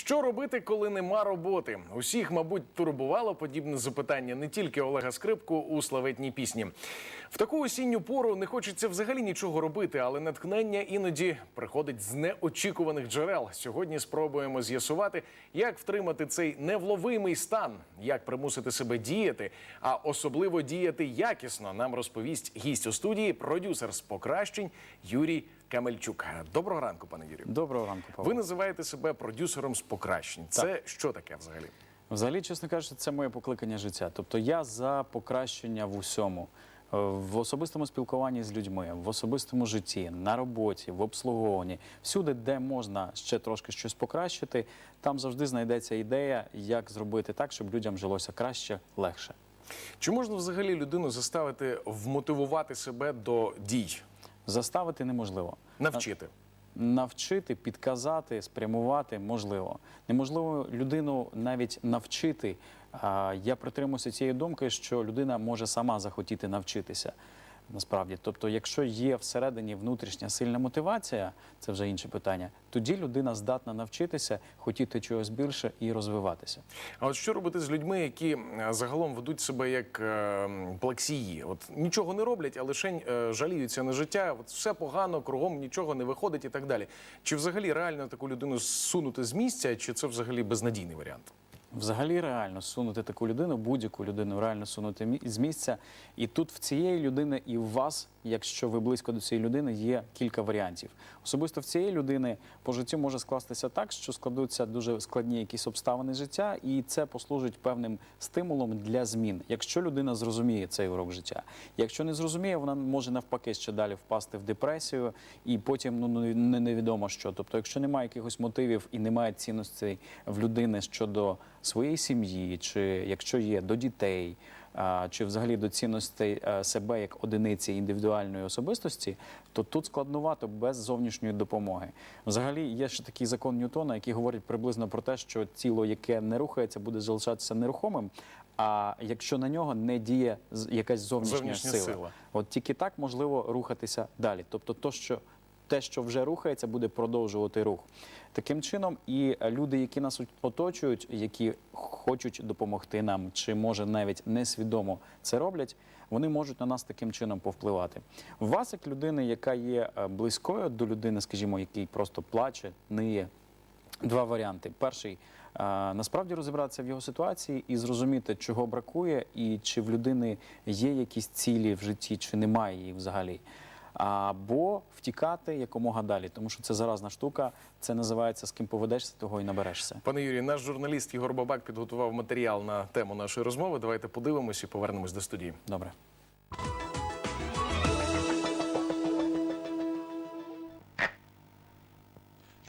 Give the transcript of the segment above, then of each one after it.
Що робити, коли нема роботи? Усіх, мабуть, турбувало подібне запитання не тільки Олега Скрипку у славетній пісні. В таку осінню пору не хочеться взагалі нічого робити, але натхнення іноді приходить з неочікуваних джерел. Сьогодні спробуємо з'ясувати, як втримати цей невловимий стан, як примусити себе діяти, а особливо діяти якісно. Нам розповість гість у студії, продюсер з покращень Юрій Камельчук. Доброго ранку, пане Юрію. Доброго ранку, Павло. Ви називаєте себе продюсером з покращень. Це що таке взагалі? Взагалі, чесно кажучи, це моє покликання життя. Тобто я за покращення в усьому. Е, В особистому спілкуванні з людьми, в особистому житті, на роботі, в обслуговуванні, всюди, де можна ще трошки щось покращити, там завжди знайдеться ідея, як зробити так, щоб людям жилося краще, легше. Чи можна взагалі людину заставити вмотивувати себе до дій, Заставити неможливо. навчити? Навчити, підказати, спрямувати можливо. Неможливо людину навіть навчити. Я притримуюся цієї думки, що людина може сама захотіти навчитися. Насправді, тобто, якщо є всередині внутрішня сильна мотивація, це вже інше питання. Тоді людина здатна навчитися, хотіти чогось більше і розвиватися. А от що робити з людьми, які е, загалом ведуть себе як е, плаксії? От нічого не роблять, а лише е, жаліються на життя. От все погано, кругом нічого не виходить і так далі. Чи взагалі реально таку людину зсунути з місця, чи це взагалі безнадійний варіант? Взагалі реально сунути таку людину, будь-яку людину реально сунути з місця. І тут в цієї людини і в вас, якщо ви близько до цієї людини, є кілька варіантів. Особисто в цієї людини по життю може скластися так, що складуться дуже складні якісь обставини життя, і це послужить певним стимулом для змін. Якщо людина зрозуміє цей урок життя, якщо не зрозуміє, вона може навпаки ще далі впасти в депресію, і потім ну не- не невідомо що. Тобто, якщо немає якихось мотивів і немає цінностей в людини щодо своєї сім'ї, чи якщо є до дітей, чи взагалі до цінностей е, себе як одиниці індивідуальної особистості, то тут складнувато без зовнішньої допомоги. Взагалі є ще такий закон Ньютона, який говорить приблизно про те, що тіло, яке не рухається, буде залишатися нерухомим. А якщо на нього не діє якась зовнішня, Зовнішня сила, сила. от тільки так можливо рухатися далі. Тобто, то, що те, що вже рухається, буде продовжувати рух. Таким чином, і люди, які нас оточують, які хочуть допомогти нам, чи може навіть несвідомо це роблять, вони можуть на нас таким чином повпливати. Вас, як людини, яка є е, близькою до людини, скажімо, який просто плаче, ниє, Два варіанти. Перший е, насправді розібратися в його ситуації і зрозуміти, чого бракує, і чи в людини є якісь цілі в житті, чи немає її взагалі. Або втікати якомога далі, тому що це заразна штука. Це називається з ким поведешся, того і наберешся. Пане Юрій, наш журналіст Єгор Бабак підготував матеріал на тему нашої розмови. Давайте подивимось і повернемось до студії. Добре.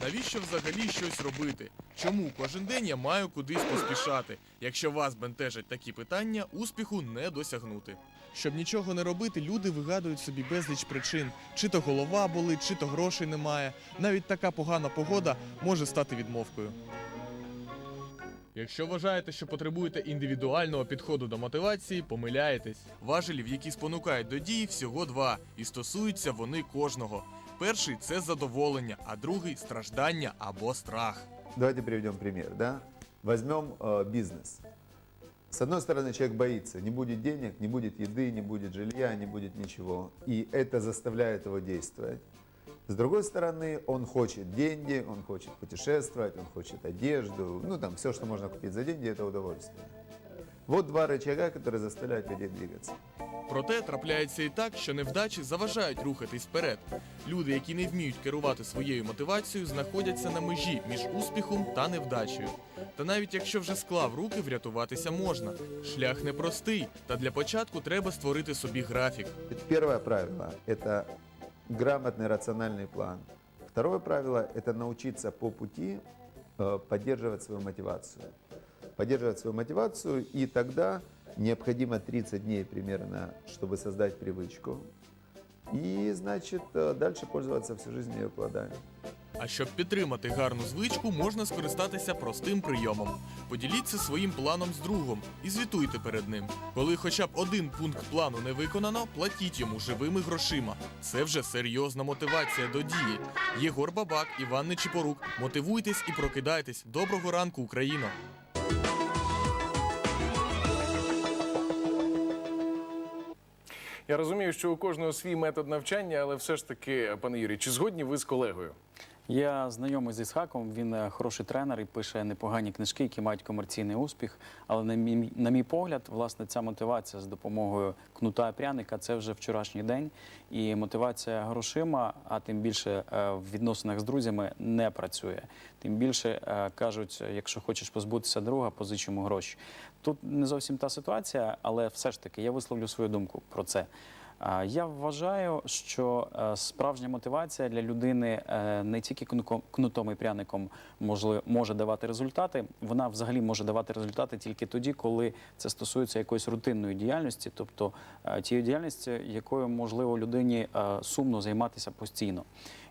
Навіщо взагалі щось робити? Чому кожен день я маю кудись поспішати? Якщо вас бентежать такі питання, успіху не досягнути. Щоб нічого не робити, люди вигадують собі безліч причин: чи то голова болить, чи то грошей немає. Навіть така погана погода може стати відмовкою. Якщо вважаєте, що потребуєте індивідуального підходу до мотивації, помиляєтесь. Важелів, які спонукають до дії, всього два, і стосуються вони кожного. Перший це задоволення, а другий страждання або страх. Давайте приведем пример, да? Возьмем э, бизнес. С одной стороны, человек боится, не будет денег, не будет еды, не будет жилья, не будет ничего. И это заставляет его действовать. С другой стороны, он хочет деньги, он хочет путешествовать, он хочет одежду, ну там все, что можно купить за деньги, это удовольствие. Вот два рычага, которые заставляют людей двигаться. Проте трапляється і так, що невдачі заважають рухатись вперед. Люди, які не вміють керувати своєю мотивацією, знаходяться на межі між успіхом та невдачею. Та навіть якщо вже склав руки, врятуватися можна. Шлях непростий, та для початку треба створити собі графік. Первое правило – это грамотный рациональный план. Второе правило – это научиться по пути э, поддерживать свою мотивацию. Поддерживать свою мотивацию, и тогда необходимо 30 дней примерно, чтобы создать привычку. И, значит, э, дальше пользоваться всю жизнь ее плодами. А щоб підтримати гарну звичку, можна скористатися простим прийомом. Поділіться своїм планом з другом і звітуйте перед ним. Коли хоча б один пункт плану не виконано, платіть йому живими грошима. Це вже серйозна мотивація до дії. Єгор Бабак, Іван Нечіпорук. Мотивуйтесь і прокидайтесь. Доброго ранку, Україно! Я розумію, що у кожного свій метод навчання, але все ж таки, пане Юрій, чи згодні ви з колегою? Я знайомий з Ісхаком, він е, хороший тренер і пише непогані книжки, які мають комерційний успіх. Але на мій, на мій погляд, власне, ця мотивація з допомогою кнута і пряника це вже вчорашній день. І мотивація грошима, а тим більше е, в відносинах з друзями, не працює. Тим більше е, кажуть, якщо хочеш позбутися друга, позич йому гроші. Тут не зовсім та ситуація, але все ж таки я висловлю свою думку про це. Я вважаю, що е, справжня мотивація для людини е, не тільки кнутом і пряником може давати результати, вона взагалі може давати результати тільки тоді, коли це стосується якоїсь рутинної діяльності, тобто е, тієї діяльності, якою можливо людині сумно займатися постійно.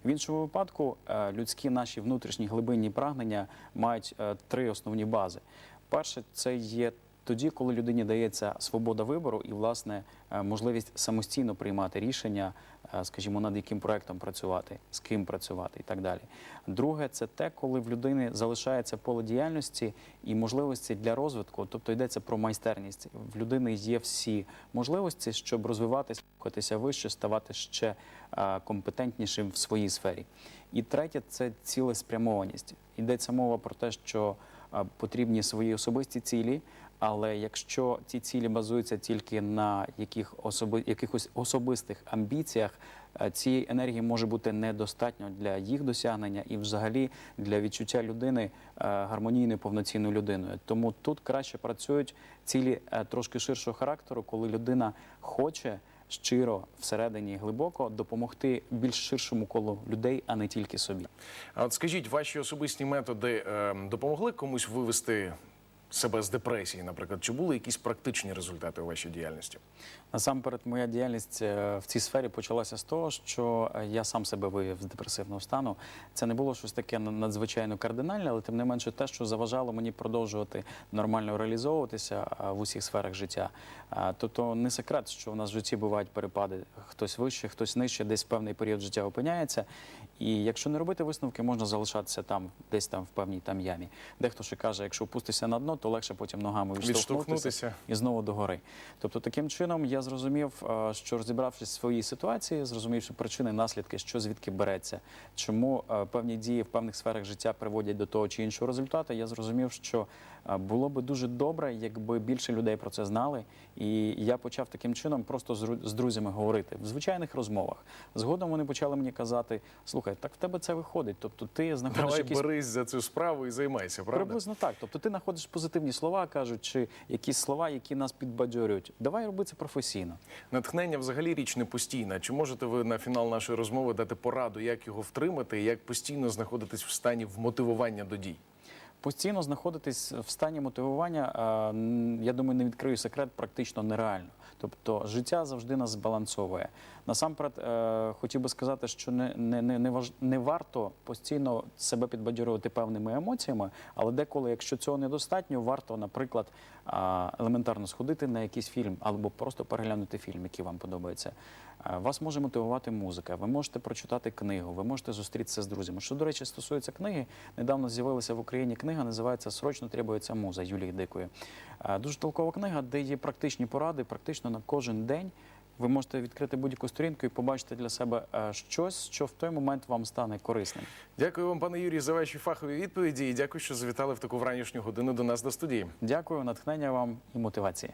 В іншому випадку людські наші внутрішні глибинні прагнення мають три основні бази. Перше, це є тоді, коли людині дається свобода вибору і власне е, можливість самостійно приймати рішення, е, скажімо, над яким проектом працювати, з ким працювати і так далі. Друге, це те, коли в людини залишається поле діяльності і можливості для розвитку, тобто йдеться про майстерність. В людини є всі можливості, щоб розвиватися, рухатися вище, ставати ще е, компетентнішим в своїй сфері. І третє це цілеспрямованість. Йдеться мова про те, що потрібні свої особисті цілі. Але якщо ці цілі базуються тільки на яких особи, якихось особистих амбіціях, е, цієї енергії може бути недостатньо для їх досягнення і, взагалі, для відчуття людини е, гармонійною повноцінною людиною. Тому тут краще працюють цілі е, трошки ширшого характеру, коли людина хоче щиро всередині глибоко допомогти більш ширшому колу людей, а не тільки собі. А от скажіть, ваші особисті методи е, допомогли комусь вивести себе з депресії, наприклад? Чи були якісь практичні результати у вашій діяльності? Насамперед, моя діяльність е, в цій сфері почалася з того, що е, я сам себе виявив з депресивного стану. Це не було щось таке на- надзвичайно кардинальне, але тим не менше те, що заважало мені продовжувати нормально реалізовуватися в усіх сферах життя. Тобто не секрет, що в нас в житті бувають перепади. Хтось вище, хтось нижче, десь певний період життя опиняється. І якщо не робити висновки, можна залишатися там, десь там в певній там ямі. Дехто ще каже, якщо опустишся на дно, то легше потім ногами відштовхнутися і знову догори. Тобто, таким чином я зрозумів, е, що розібравшись в своїй ситуації, зрозумівши причини, наслідки, що звідки береться, чому е, певні дії в певних сферах життя приводять до того чи іншого результату, я зрозумів, що е, було би дуже добре, якби більше людей про це знали. І я почав таким чином просто з ру- з друзями говорити в звичайних розмовах. Згодом вони почали мені казати: слухай, так в тебе це виходить. Тобто, ти знаходиш Давай якісь берись за цю справу і займайся, правда? Приблизно так. Тобто ти знаходиш позитивні слова, кажуть, чи якісь слова, які нас підбадьорюють. Давай роби це професійно. Натхнення взагалі річ не постійна. Чи можете ви на фінал нашої розмови дати пораду, як його втримати, як постійно знаходитись в стані вмотивування до дій? Постійно знаходитись в стані мотивування, я думаю, не відкрию секрет, практично нереально. Тобто життя завжди нас збалансовує. Насамперед, е, хотів би сказати, що не, не, не, не, важ, не варто постійно себе підбадьорювати певними емоціями, але деколи, якщо цього недостатньо, варто, наприклад, а, елементарно сходити на якийсь фільм або просто переглянути фільм, який вам подобається. Е, Вас може мотивувати музика, ви можете прочитати книгу, ви можете зустрітися з друзями. Що, до речі, стосується книги, недавно з'явилася в Україні книга, називається Срочно требується муза Юлії Дикої. Е, Дуже толкова книга, де є практичні поради, практично на кожен день. Ви можете відкрити будь-яку сторінку і побачити для себе е, щось, що в той момент вам стане корисним. Дякую вам, пане Юрій, за ваші фахові відповіді і дякую, що завітали в таку вранішню годину до нас до студії. Дякую, натхнення вам і мотивації.